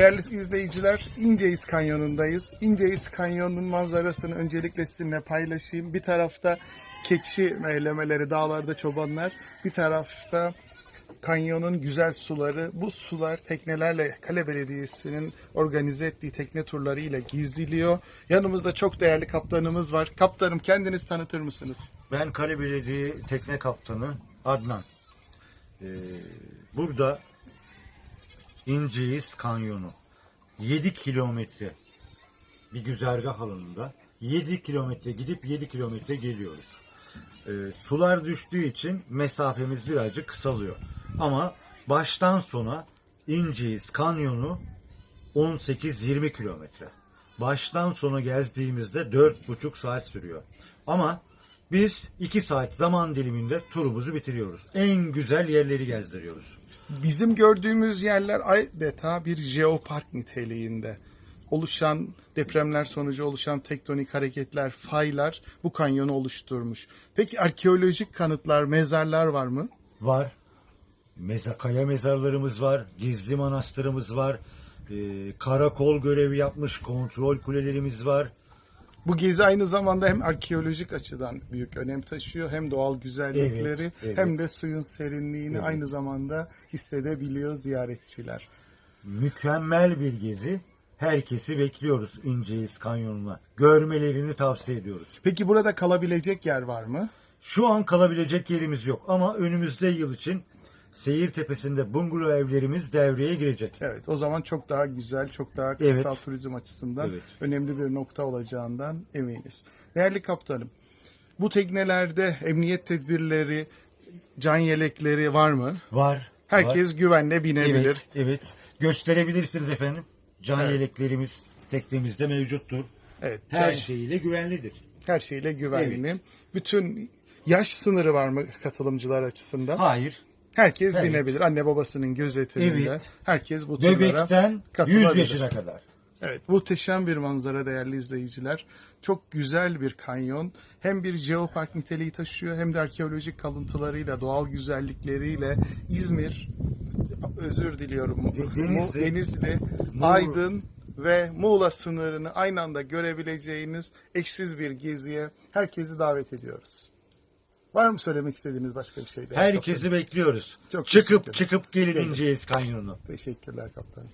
Değerli izleyiciler, İnceyiz Kanyonu'ndayız. İnceyiz Kanyonu'nun manzarasını öncelikle sizinle paylaşayım. Bir tarafta keçi meylemeleri, dağlarda çobanlar. Bir tarafta kanyonun güzel suları. Bu sular teknelerle Kale Belediyesi'nin organize ettiği tekne turları ile gizliliyor. Yanımızda çok değerli kaptanımız var. Kaptanım kendiniz tanıtır mısınız? Ben Kale Belediye Tekne Kaptanı Adnan. Ee, burada İnceyiz Kanyonu 7 kilometre bir güzergah alanında 7 kilometre gidip 7 kilometre geliyoruz. Ee, sular düştüğü için mesafemiz birazcık kısalıyor. Ama baştan sona İnceyiz Kanyonu 18-20 kilometre. Baştan sona gezdiğimizde 4,5 saat sürüyor. Ama biz 2 saat zaman diliminde turumuzu bitiriyoruz. En güzel yerleri gezdiriyoruz. Bizim gördüğümüz yerler adeta bir jeopark niteliğinde. Oluşan depremler sonucu oluşan tektonik hareketler, faylar bu kanyonu oluşturmuş. Peki arkeolojik kanıtlar, mezarlar var mı? Var. Meza, kaya mezarlarımız var. Gizli manastırımız var. Ee, karakol görevi yapmış kontrol kulelerimiz var. Bu gezi aynı zamanda hem arkeolojik açıdan büyük önem taşıyor hem doğal güzellikleri Evet, evet. hem de suyun serinliğini Evet. aynı zamanda hissedebiliyor ziyaretçiler. Mükemmel bir gezi. Herkesi bekliyoruz İnceyiz Kanyonu'na. Görmelerini tavsiye ediyoruz. Peki burada kalabilecek yer var mı? Şu an kalabilecek yerimiz yok ama önümüzde yıl için Seyir Tepesi'nde bungalov evlerimiz devreye girecek. Evet o zaman çok daha güzel, çok daha kırsal Evet. turizm açısından Evet. önemli bir nokta olacağından eminiz. Değerli kaptanım, bu teknelerde emniyet tedbirleri, can yelekleri var mı? Var. Herkes var. güvenle binebilir. Evet, evet. Gösterebilirsiniz efendim. Can Evet. yeleklerimiz teknemizde mevcuttur. Evet, Her can- şeyiyle güvenlidir. her şeyle güvenli. Bütün yaş sınırı var mı katılımcılar açısından? Hayır. Herkes Evet. binebilir. Anne babasının gözetiminde. Evet. Herkes bu turlara Bebekten 100 katılabilir. yaşına kadar. Evet, muhteşem bir manzara değerli izleyiciler. Çok güzel bir kanyon. Hem bir jeopark niteliği taşıyor hem de arkeolojik kalıntılarıyla, doğal güzellikleriyle İzmir, özür diliyorum, De- Denizli. Denizli. Aydın ve Muğla sınırını aynı anda görebileceğiniz eşsiz bir geziye herkesi davet ediyoruz. Var mı söylemek istediğiniz başka bir şey? Herkesi bekliyoruz. Çok çıkıp teşekkür çıkıp gelin Gelin. İnceyiz Kanyonu. Teşekkürler kaptanım.